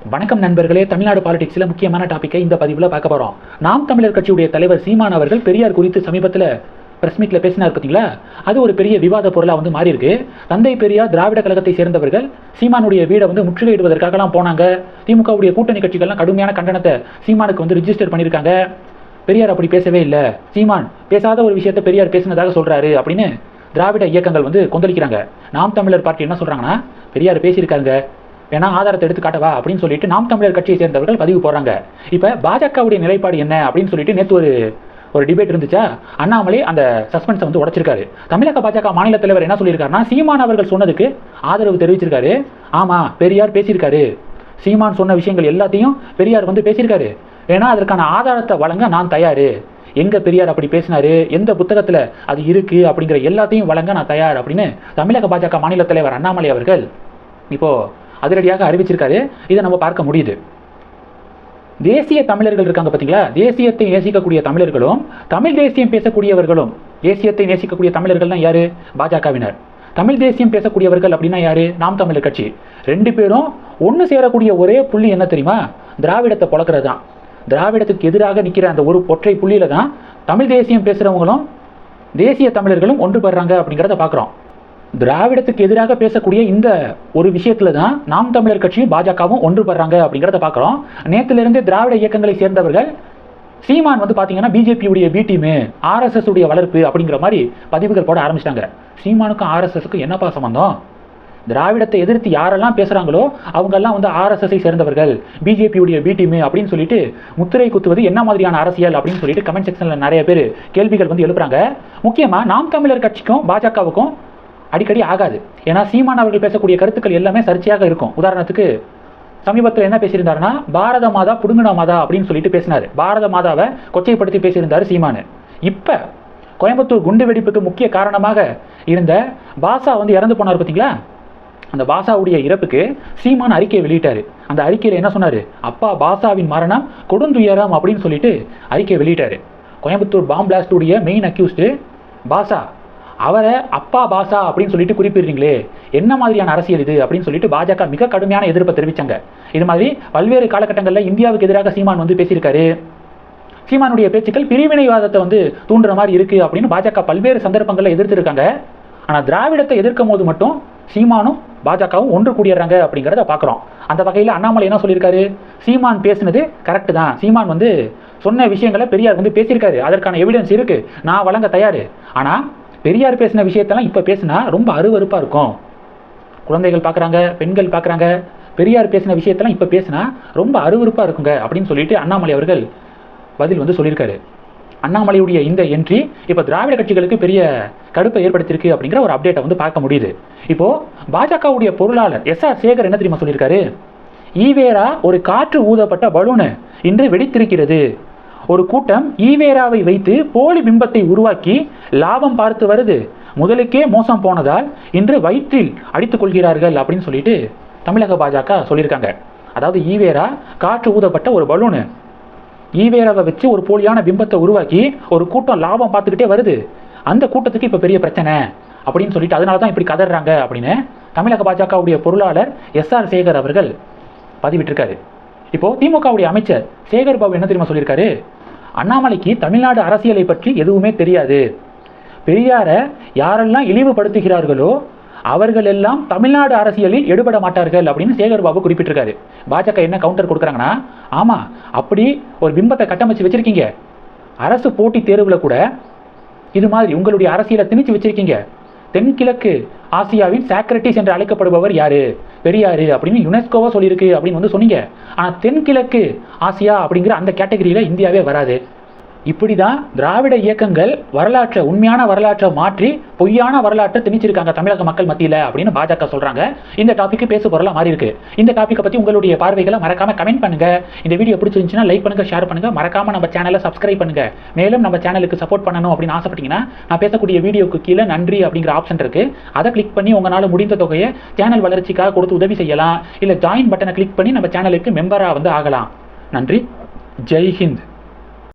வணக்கம் நண்பர்களே தமிழ்நாடு பாலிடிக்ஸில் முக்கியமான டாப்பிக்கை இந்த பதிவில் பார்க்க போகிறோம் நாம் தமிழர் கட்சியுடைய தலைவர் சீமான் அவர்கள் பெரியார் குறித்து சமீபத்தில் பிரஸ் மீட்டில் பேசினார் பார்த்தீங்களா அது ஒரு பெரிய விவாத பொருளாக வந்து மாறி இருக்கு தந்தை பெரியார் திராவிட கழகத்தை சேர்ந்தவர்கள் சீமானுடைய வீடை வந்து முற்றுகையிடுவதற்காகலாம் போனாங்க. திமுகவுடைய கூட்டணி கட்சிகள்லாம் கடுமையான கண்டனத்தை சீமானுக்கு வந்து ரிஜிஸ்டர் பண்ணியிருக்காங்க. பெரியார் அப்படி பேசவே இல்லை. சீமான் பேசாத ஒரு விஷயத்தை பெரியார் பேசினதாக சொல்கிறாரு அப்படின்னு திராவிட இயக்கங்கள் வந்து கொந்தளிக்கிறாங்க. நாம் தமிழர் பார்ட்டி என்ன சொல்கிறாங்கன்னா பெரியார் பேசியிருக்காங்க வேணா ஆதாரத்தை எடுத்து காட்டவா அப்படின்னு சொல்லிட்டு நாம் தமிழர் கட்சியை சேர்ந்தவர்கள் பதிவு போடுறாங்க. இப்போ பாஜகவுடைய நிலைப்பாடு என்ன அப்படின்னு சொல்லிட்டு நேற்று ஒரு ஒரு டிபேட் இருந்துச்சா? அண்ணாமலை அந்த சஸ்பென்ஸை வந்து உடைச்சிருக்காரு. தமிழக பாஜக மாநில தலைவர் என்ன சொல்லியிருக்காருன்னா சீமான் அவர்கள் சொன்னதுக்கு ஆதரவு தெரிவிச்சிருக்காரு. ஆமா பெரியார் பேசியிருக்காரு. சீமான் சொன்ன விஷயங்கள் எல்லாத்தையும் பெரியார் வந்து பேசியிருக்காரு. ஏன்னா அதற்கான ஆதாரத்தை வழங்க நான் தயாரு. எங்க பெரியார் அப்படி பேசினாரு? எந்த புத்தகத்துல அது இருக்கு? அப்படிங்கிற எல்லாத்தையும் வழங்க நான் தயார் அப்படின்னு தமிழக பாஜக மாநில தலைவர் அண்ணாமலை அவர்கள் இப்போ அதிரடியாக அறிவிச்சிருக்காரு. இதை நம்ம பார்க்க முடியுது. தேசிய தமிழர்கள் இருக்காங்க பார்த்தீங்களா தேசியத்தை நேசிக்கக்கூடிய தமிழர்களும் தமிழ் தேசியம் பேசக்கூடியவர்களும் தேசியத்தை நேசிக்கக்கூடிய தமிழர்கள்னா யாரு? பாஜகவினர். தமிழ் தேசியம் பேசக்கூடியவர்கள் அப்படின்னா யாரு? நாம் தமிழர் கட்சி. ரெண்டு பேரும் ஒன்று சேரக்கூடிய ஒரே புள்ளி என்ன தெரியுமா? திராவிடத்தை பழக்கிறது தான் திராவிடத்துக்கு எதிராக நிற்கிற அந்த ஒரு பொற்றை புள்ளியில தான் தமிழ் தேசியம் பேசுகிறவங்களும் தேசிய தமிழர்களும் ஒன்றுபடுறாங்க அப்படிங்கிறத பார்க்குறோம் திராவிடத்துக்கு எதிராக பேசக்கூடிய இந்த ஒரு விஷயத்துல தான் நாம் தமிழர் கட்சியும் பாஜகவும் ஒன்றுபடுறாங்க அப்படிங்கிறத பார்க்குறோம். நேற்றுலேருந்தே திராவிட இயக்கங்களை சேர்ந்தவர்கள் சீமான் வந்து பார்த்தீங்கன்னா பிஜேபியுடைய பி டீமு ஆர்எஸ்எஸ் உடைய வளர்ப்பு அப்படிங்கிற மாதிரி பதிவுகள் போட ஆரம்பிச்சிட்டாங்க. சீமானுக்கும் ஆர்எஸ்எஸ்க்கும் என்னப்பா சம்பந்தம்? திராவிடத்தை எதிர்த்து யாரெல்லாம் பேசுகிறாங்களோ அவங்கெல்லாம் வந்து ஆர்எஸ்எஸ்ஐ சேர்ந்தவர்கள் பிஜேபியுடைய பி டீமு அப்படின்னு சொல்லிட்டு முத்திரை குத்துவது என்ன மாதிரியான அரசியல் அப்படின்னு சொல்லிட்டு கமெண்ட் செக்ஷனில் நிறைய பேர் கேள்விகள் வந்து எழுப்புறாங்க. முக்கியமாக நாம் தமிழர் கட்சிக்கும் பாஜகவுக்கும் அடிக்கடி ஆகாது. ஏன்னா சீமான் அவர்கள் பேசக்கூடிய கருத்துக்கள் எல்லாமே சர்ச்சையாக இருக்கும். உதாரணத்துக்கு சமீபத்தில் என்ன பேசியிருந்தாருன்னா பாரத மாதா புடுங்கின மாதா அப்படின்னு சொல்லிட்டு பேசினார். பாரத மாதாவை கொச்சைப்படுத்தி பேசியிருந்தார் சீமானு. இப்போ கோயம்புத்தூர் குண்டு வெடிப்புக்கு முக்கிய காரணமாக இருந்த பாசா வந்து இறந்து போனார் பார்த்தீங்களா அந்த பாசாவுடைய இறப்புக்கு சீமான் அறிக்கையை வெளியிட்டாரு. அந்த அறிக்கையில் என்ன சொன்னார்? அப்பா பாசாவின் மரணம் கொடுந்துயரம் அப்படின்னு சொல்லிட்டு அறிக்கையை வெளியிட்டார். கோயம்புத்தூர் பாம் பிளாஸ்டுடைய மெயின் அக்யூஸ்டு பாசா. அவரை அப்பா பாசா அப்படின்னு சொல்லிட்டு குறிப்பிடுறீங்களே என்ன மாதிரியான அரசியல் இது அப்படின்னு சொல்லிட்டு பாஜக மிக கடுமையான எதிர்ப்பை தெரிவித்தாங்க இது மாதிரி பல்வேறு காலகட்டங்களில் இந்தியாவுக்கு எதிராக சீமான் வந்து பேசியிருக்காரு. சீமானுடைய பேச்சுக்கள் பிரிவினைவாதத்தை வந்து தூண்டுற மாதிரி இருக்குது அப்படின்னு பாஜக பல்வேறு சந்தர்ப்பங்களில் எதிர்த்திருக்காங்க. ஆனால் திராவிடத்தை எதிர்க்கும் போது மட்டும் சீமானும் பாஜகவும் ஒன்று கூடிடுறாங்க அப்படிங்கிறத பார்க்குறோம் அந்த வகையில் அண்ணாமலை என்ன சொல்லியிருக்காரு? சீமான் பேசுனது கரெக்டு தான். சீமான் வந்து சொன்ன விஷயங்களை பெரியார் வந்து பேசியிருக்காரு. அதற்கான எவிடன்ஸ் இருக்கு. நான் வழங்க தயார். ஆனால் பெரியார் பேசின விஷயத்தெல்லாம் இப்போ பேசினா ரொம்ப அருவருப்பாக இருக்கும். குழந்தைகள் பார்க்குறாங்க பெண்கள் பார்க்குறாங்க பெரியார் பேசின விஷயத்தெல்லாம் இப்போ பேசினா ரொம்ப அருவருப்பாக இருக்குங்க அப்படின்னு சொல்லிட்டு அண்ணாமலை அவர்கள் பதில் வந்து சொல்லியிருக்காரு. அண்ணாமலையுடைய இந்த என்ட்ரி இப்போ திராவிட கட்சிகளுக்கு பெரிய கடுப்பை ஏற்படுத்தியிருக்கு அப்படிங்கிற ஒரு அப்டேட்டை வந்து பார்க்க முடியுது. இப்போது பாஜகவுடைய பொருளாளர் எஸ் ஆர் சேகர் என்ன தெரியுமா சொல்லியிருக்காரு? ஈவேரா ஒரு காற்று ஊதப்பட்ட பலூனு இன்று வெடித்திருக்கிறது. ஒரு கூட்டம் ஈவேராவை வைத்து போலி பிம்பத்தை உருவாக்கி லாபம் பார்த்து வருது. முதலுக்கே மோசம் போனதால் இன்று வயிற்றில் அடித்துக் கொள்கிறார்கள் அப்படின்னு சொல்லிட்டு தமிழக பாஜக சொல்லியிருக்காங்க. அதாவது ஈவேரா காற்று ஊதப்பட்ட ஒரு பலூனு. ஈவேராவை வச்சு ஒரு போலியான பிம்பத்தை உருவாக்கி ஒரு கூட்டம் லாபம் பார்த்துக்கிட்டே வருது. அந்த கூட்டத்துக்கு இப்போ பெரிய பிரச்சனை அப்படின்னு சொல்லிட்டு அதனால தான் இப்படி கதறாங்க அப்படின்னு தமிழக பாஜகவுடைய பொருளாளர் எஸ் ஆர் சேகர் அவர்கள் பதிவிட்டிருக்காரு. இப்போ திமுகவுடைய அமைச்சர் சேகர் பாபு என்ன தெரியுமா சொல்லியிருக்காரு? அண்ணாமலைக்கு தமிழ்நாடு அரசியலை பற்றி எதுவுமே தெரியாது. பெரியாரை யாரெல்லாம் இழிவுபடுத்துகிறார்களோ அவர்கள் எல்லாம் தமிழ்நாடு அரசியலில் எடுபட மாட்டார்கள் அப்படின்னு சேகர் பாபு குறிப்பிட்டிருக்காரு. பாஜக என்ன கவுண்டர் கொடுக்குறாங்கன்னா ஆமாம் அப்படி ஒரு பிம்பத்தை கட்டமைச்சு வச்சுருக்கீங்க. அரசு போட்டி தேர்வில் கூட இது மாதிரி உங்களுடைய அரசியலை திணிச்சு வச்சுருக்கீங்க. தென்கிழக்கு ஆசியாவின் சாக்ரட்டிஸ் என்று அழைக்கப்படுபவர் யாரு? பெரியாரு அப்படின்னு யுனெஸ்கோவா சொல்லியிருக்கு அப்படின்னு வந்து சொன்னீங்க. ஆனால் தென்கிழக்கு ஆசியா அப்படிங்கிற அந்த கேட்டகரியில் இந்தியாவே வராது. இப்படி தான் திராவிட இயக்கங்கள் வரலாற்றை உண்மையான வரலாற்றை மாற்றி பொய்யான வரலாற்றை திணிச்சிருக்காங்க தமிழக மக்கள் மத்தியில் அப்படின்னு பாஜக சொல்கிறாங்க இந்த டாபிக் பேச பொருளாக மாறி இருக்கு இந்த டாப்பிக்கை பற்றி உங்களுடைய பார்வைகளை மறக்காமல் கமெண்ட் பண்ணுங்க. இந்த வீடியோ பிடிச்சிருந்துச்சுன்னா லைக் பண்ணுங்க ஷேர் பண்ணுங்க. மறக்காமல் நம்ம சேனலை சப்ஸ்கிரைப் பண்ணுங்க. மேலும் நம்ம சேனலுக்கு சப்போர்ட் பண்ணணும் அப்படின்னு ஆசைப்பட்டீங்கன்னா நான் பேசக்கூடிய வீடியோக்கு கீழே நன்றி அப்படிங்கிற ஆப்ஷன் இருக்கு. அதை கிளிக் பண்ணி உங்களால் முடிந்த தொகையை சேனல் வளர்ச்சிக்காக கொடுத்து உதவி செய்யலாம். இல்லை ஜாயின் பட்டனை கிளிக் பண்ணி நம்ம சேனலுக்கு மெம்பராக வந்து ஆகலாம். நன்றி. ஜெய் ஹிந்த்.